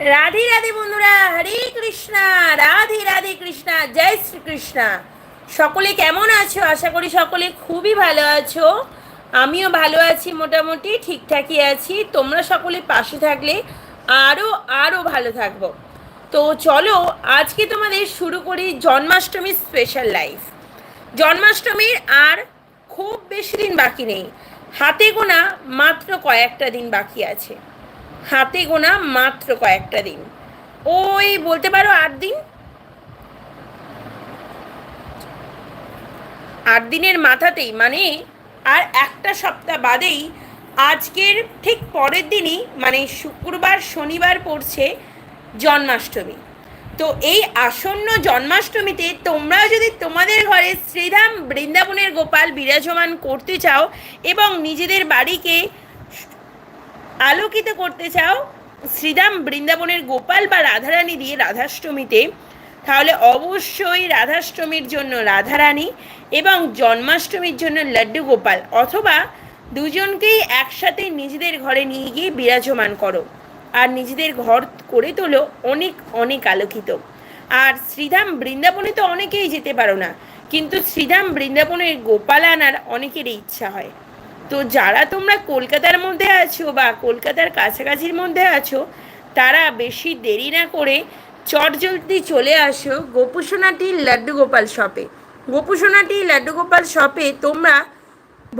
রাধে রাধে বন্ধুরা, হরে কৃষ্ণা, রাধে রাধে কৃষ্ণা, জয় শ্রীকৃষ্ণা। সকলে কেমন আছো? আশা করি সকলে খুবই ভালো আছো। আমিও ভালো আছি, মোটামুটি ঠিকঠাকই আছি। তোমরা সকলে পাশে থাকলে আরও আরও ভালো থাকব। তো চলো, আজকে তোমাদের শুরু করি জন্মাষ্টমীর স্পেশাল লাইফ জন্মাষ্টমীর আর খুব বেশি দিন বাকি নেই। হাতে গোনা মাত্র কয়েকটা দিন বাকি আছে। হাতে গোনা মাত্র কয়েকটা দিন। ওই বলতে পারো আট দিন? আট দিনের মাথাতেই মানে আর একটা সপ্তাহ বাদেই আজকের ঠিক পরের দিনই মানে শুক্রবার, শনিবার পড়ছে জন্মাষ্টমী। তো এই আসন্ন জন্মাষ্টমীতে তোমরা যদি তোমাদের ঘরে শ্রীধাম বৃন্দাবনের গোপাল বিরাজমান করতে চাও এবং নিজেদের বাড়িকে আলোকিত করতে চাও শ্রীরাম বৃন্দাবনের গোপাল বা রাধারানী দিয়ে রাধাষ্টমীতে, তাহলে অবশ্যই রাধাষ্টমীর জন্য রাধারানী এবং জন্মাষ্টমীর জন্য লাড্ডু গোপাল অথবা দুজনকেই একসাথে নিজেদের ঘরে নিয়ে গিয়ে বিরাজমান করো। আর নিজেদের ঘর করে তোলো অনেক অনেক আলোকিত। আর শ্রীধাম বৃন্দাবনে তো অনেকেই যেতে পারো না, কিন্তু শ্রীধাম বৃন্দাবনের গোপাল আনার অনেকেরই ইচ্ছা হয়। তো যারা তোমরা কলকাতার মধ্যে আছো বা কলকাতার কাছাকাছির মধ্যে আছো, তারা বেশি দেরি না করে চট জলদি চলে আসো গোপুসোনাটি লাড্ডু গোপাল শপে। গোপুসোনাটি লাড্ডু গোপাল শপে তোমরা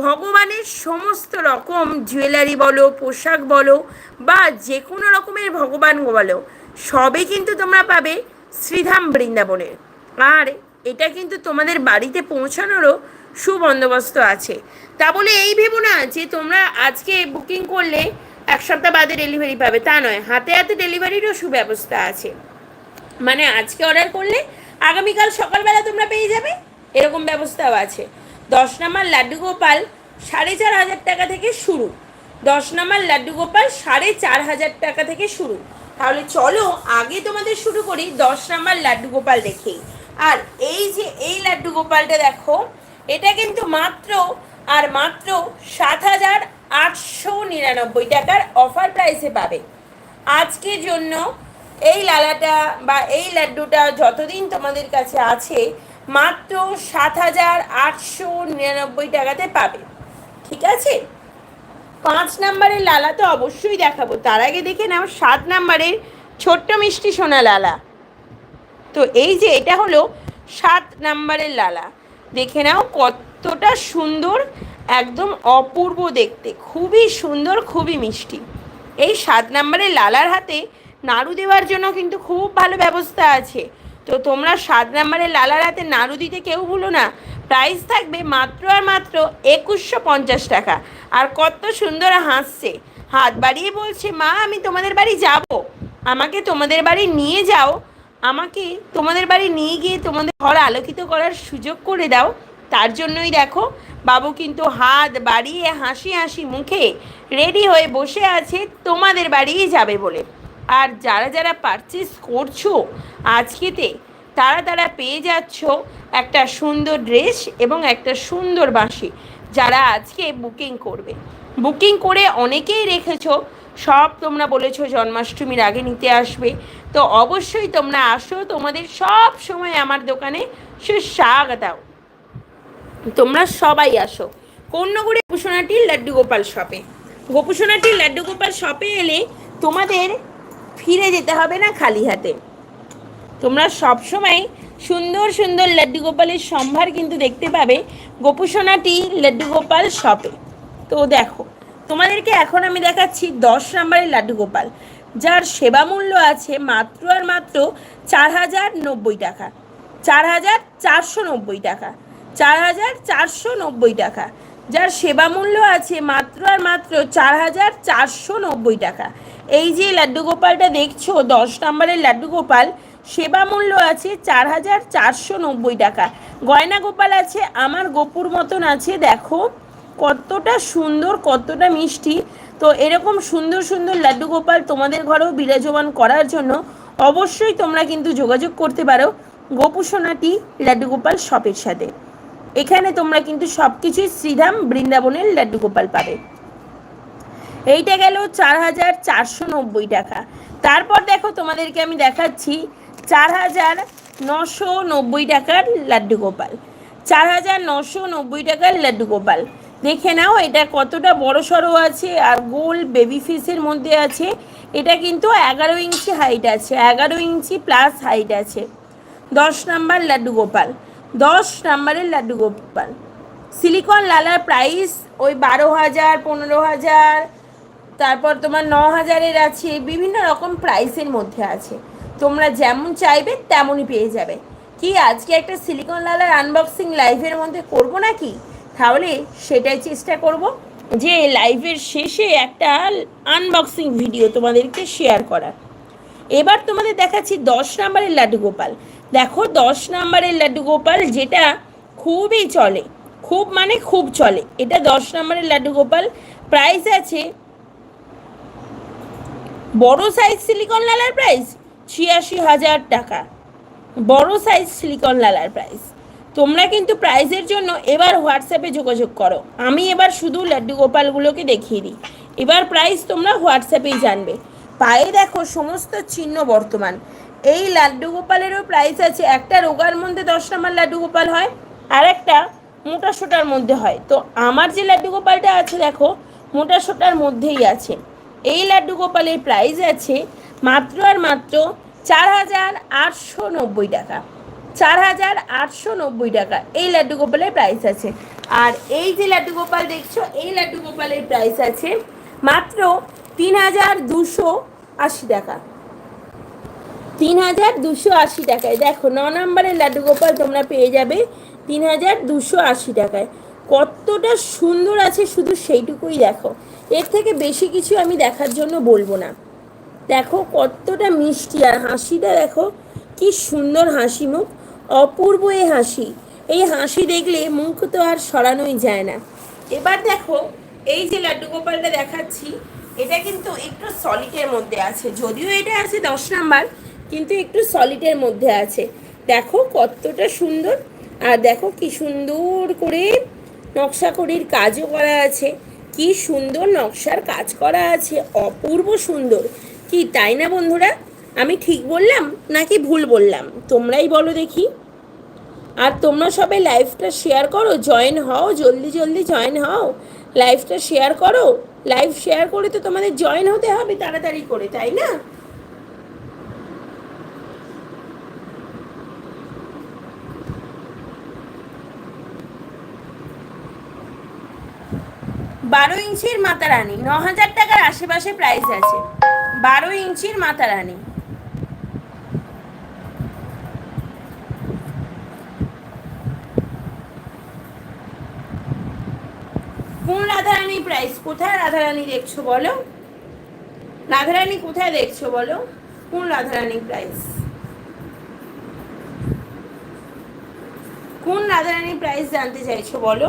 ভগবানের সমস্ত রকম জুয়েলারি বলো, পোশাক বলো বা যে কোনো রকমের ভগবান বলো সবে কিন্তু তোমরা পাবে শ্রীধাম বৃন্দাবনের। আর এটা কিন্তু তোমাদের বাড়িতে পৌঁছানোরও সুবন্দোবস্ত আছে। তা বলে এই ভেবো না যে তোমরা আজকে বুকিং করলে এক সপ্তাহ বাদে ডেলিভারি পাবে। তা নয়, হাতে হাতে ডেলিভারিরও সুব্যবস্থা আছে। মানে আজকে অর্ডার করলে আগামীকাল সকালবেলা তোমরা পেয়ে যাবে, এরকম ব্যবস্থাও আছে। দশ নাম্বার লাড্ডু গোপাল সাড়ে চার হাজার টাকা থেকে শুরু। দশ নাম্বার লাড্ডু গোপাল সাড়ে চার হাজার টাকা থেকে শুরু। তাহলে চলো আগে তোমাদের শুরু করি দশ নাম্বার লাড্ডু গোপাল দেখেই। আর এই যে এই লাড্ডু গোপালটা দেখো এটা কিন্তু মাত্র আর মাত্র সাত হাজার আটশো নিরানব্বই টাকার অফার প্রাইসে পাবে। আজকের জন্য এই লালাটা বা এই লাড্ডুটা যতদিন তোমাদের কাছে আছে, মাত্র সাত হাজার আটশো নিরানব্বই টাকাতে পাবে। ঠিক আছে? পাঁচ নাম্বারের লালা তো অবশ্যই দেখাবো। তার আগে দেখে নাও, সাত নাম্বারের ছোট্ট মিষ্টি সোনা লালা। তো এই যে এটা হলো সাত নাম্বারের লালা। দেখে নাও কতটা সুন্দর, একদম অপূর্ব দেখতে। খুবই সুন্দর, খুবই মিষ্টি। এই সাত নাম্বারের লালার হাতে নাড়ু দেওয়ার জন্য কিন্তু খুব ভালো ব্যবস্থা আছে। তো তোমরা সাত নাম্বারের লালার হাতে নাড়ু দিতে কেউ ভুলো না। প্রাইস থাকবে মাত্র আর মাত্র একুশশো পঞ্চাশ টাকা। আর কত সুন্দর হাসছে। হাত বাড়িয়ে বলছে, মা, আমি তোমাদের বাড়ি যাব। আমাকে তোমাদের বাড়ি নিয়ে যাও। আমাকে তোমাদের বাড়ি নিয়ে গিয়ে তোমাদের ঘর আলোকিত করার সুযোগ করে দাও। তার জন্যই দেখো, বাবু কিন্তু হাত বাড়িয়ে হাসি হাসি মুখে রেডি হয়ে বসে আছে তোমাদের বাড়িই যাবে বলে। আর যারা যারা পারচেস করছ আজকেতে, তারা তারা পেয়ে যাচ্ছ একটা সুন্দর ড্রেস এবং একটা সুন্দর বাঁশি যারা আজকে বুকিং করবে। বুকিং করে অনেকেই রেখেছো, সব তোমরা বলেছ জন্মাষ্টমীর আগে নিতে আসবে। তো অবশ্যই তোমরা আসো, তোমাদের সব সময় আমার দোকানে সুস্বাগতাও তোমরা সবাই আসো। কন্যগুড়ি গোপুসোনাটির লাড্ডু গোপাল শপে। গোপুসোনাটির লাড্ডু গোপাল শপে এলে তোমাদের ফিরে যেতে হবে না খালি হাতে। তোমরা সবসময় সুন্দর সুন্দর লাড্ডু গোপালের সম্ভার কিন্তু দেখতে পাবে গোপুসোনাটি লাড্ডু গোপাল শপে। তো দেখো, তোমাদেরকে এখন আমি দেখাচ্ছি দশ নম্বরের লাড্ডু গোপাল। যার সেবা মূল্য আছে মাত্র আর মাত্র চার হাজার নব্বই টাকা। চার হাজার চারশো নব্বই টাকা। চার হাজার চারশো নব্বই টাকা। যার সেবা মূল্য আছে মাত্র আর মাত্র চার হাজার চারশো নব্বই টাকা। এই যে লাড্ডু গোপালটা দেখছ, দশ নম্বরের লাড্ডু গোপাল সেবা মূল্য আছে চার হাজার চারশো নব্বই টাকা। গয়না গোপাল আছে, আমার গোপুর মতন আছে, দেখো কতটা সুন্দর, কতটা মিষ্টি। তো এরকম সুন্দর সুন্দর লাড্ডু গোপাল তোমাদের ঘরেও বিরাজমান করার জন্য অবশ্যই তোমরা কিন্তু যোগাযোগ করতে পারো গোপুসোনাটি লাড্ডু গোপাল শপের সাথে। এখানে তোমরা কিন্তু সব কিছুই শ্রীধাম বৃন্দাবনের লাড্ডু গোপাল পাবে। এইটা গেল চার হাজার চারশো নব্বই টাকা। তারপর দেখো তোমাদেরকে আমি দেখাচ্ছি চার হাজার নশো নব্বই টাকার লাড্ডু গোপাল। চার হাজার নশো নব্বই টাকার লাড্ডু গোপাল। দেখে নাও, এটা কতটা বড় সড়ো আছে আর গোল বেবি ফিসের মধ্যে আছে। এটা কিন্তু এগারো ইঞ্চি হাইট আছে, এগারো ইঞ্চি প্লাস হাইট আছে। দশ নাম্বার লাড্ডু গোপাল, দশ নাম্বারের লাড্ডু গোপাল। সিলিকন লালার প্রাইস ওই বারো হাজার, পনেরো হাজার, তারপর তোমার ন হাজারের আছে, বিভিন্ন রকম প্রাইসের মধ্যে আছে। তোমরা যেমন চাইবে তেমনই পেয়ে যাবে। কি, আজকে একটা সিলিকন লালার আনবক্সিং লাইভের মধ্যে করব নাকি? তাহলে সেটাই চেষ্টা করব যে লাইভের শেষে একটা আনবক্সিং ভিডিও তোমাদেরকে শেয়ার করার। এবার তোমাদের দেখাচ্ছি দশ নাম্বারের লাড্ডু গোপাল। দেখো দশ নাম্বারের লাড্ডু গোপাল যেটা খুবই চলে, খুব মানে খুব চলে। এটা দশ নাম্বারের লাড্ডু গোপাল। প্রাইস আছে বড় সাইজ সিলিকন লালার প্রাইস ছিয়াশি হাজার টাকা। বড় সাইজ সিলিকন লালার প্রাইস তোমরা কিন্তু প্রাইজের জন্য এবার হোয়াটসঅ্যাপে যোগাযোগ করো। আমি এবার শুধু লাড্ডু গোপালগুলোকে দেখিয়ে দিই। এবার প্রাইস তোমরা হোয়াটসঅ্যাপেই জানবে। পায়ে দেখো সমস্ত চিহ্ন বর্তমান। এই লাড্ডু গোপালেরও প্রাইস আছে। একটা রোগার মধ্যে দশ নম্বর লাড্ডু গোপাল হয়, আর একটা মোটা সোটার মধ্যে হয়। তো আমার যে লাড্ডু গোপালটা আছে দেখো, মোটা সোটার মধ্যেই আছে। এই লাড্ডু গোপালের প্রাইস আছে মাত্র আর মাত্র চার হাজার আটশো নব্বই টাকা। চার হাজার আটশো নব্বই টাকা। এই লাড্ডু গোপালের প্রাইস আছে। আর এই যে লাড্ডু গোপাল দেখছ, এই লাড্ডু গোপালের প্রাইস আছে মাত্র তিন হাজার দুশো আশি টাকা। তিন হাজার দুশো আশি টাকায়। দেখো, ন নম্বরের লাড্ডু গোপাল তোমরা পেয়ে যাবে তিন হাজার দুশো আশি টাকায়। কতটা সুন্দর আছে শুধু সেইটুকুই দেখো। এর থেকে বেশি কিছু আমি দেখার জন্য বলব না। দেখো, কতটা মিষ্টি আর হাসিটা দেখো, কি সুন্দর হাসি মুখ। অপূর্ব এই হাসি। এই হাসি দেখলে মুখ তো আর সরানোই যায় না। এবার দেখো, এই যে লাড্ডু গোপালটা দেখাচ্ছি, এটা কিন্তু একটু সলিডের মধ্যে আছে। যদিও এটা আছে দশ নাম্বার, কিন্তু একটু সলিডের মধ্যে আছে। দেখো কতটা সুন্দর, আর দেখো কি সুন্দর করে নকশা করির কাজও করা আছে। কি সুন্দর নকশার কাজ করা আছে, অপূর্ব সুন্দর। কি, তাই না বন্ধুরা? আমি ঠিক বললাম নাকি ভুল বললাম? তোমরাই বলো দেখি। আর তোমরা সবাই লাইভটা শেয়ার করো, জয়েন হও, জলদি জলদি জয়েন হও। লাইভটা শেয়ার করো। লাইভ শেয়ার করে তো তোমাদের জয়েন হতে হবে তাড়াতাড়ি করে, তাই না? বারো ইঞ্চির মাতারানি, ন হাজার টাকার আশেপাশে প্রাইস আছে। বারো ইঞ্চির মাতা রানী কোন রাধারানী প্রাইস কোথায় রাধারানী দেখছ বলো? রাধারানী কোথায় দেখছ বলো? কোন রাধারানী প্রাইস কোন রাধারানী প্রাইস জানতে চাইছো বলো?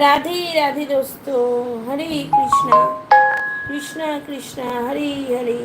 तेरा রাধে রাধে দোস্ত হরে কৃষ্ণা কৃষ্ণা কৃষ্ণা হরে হরে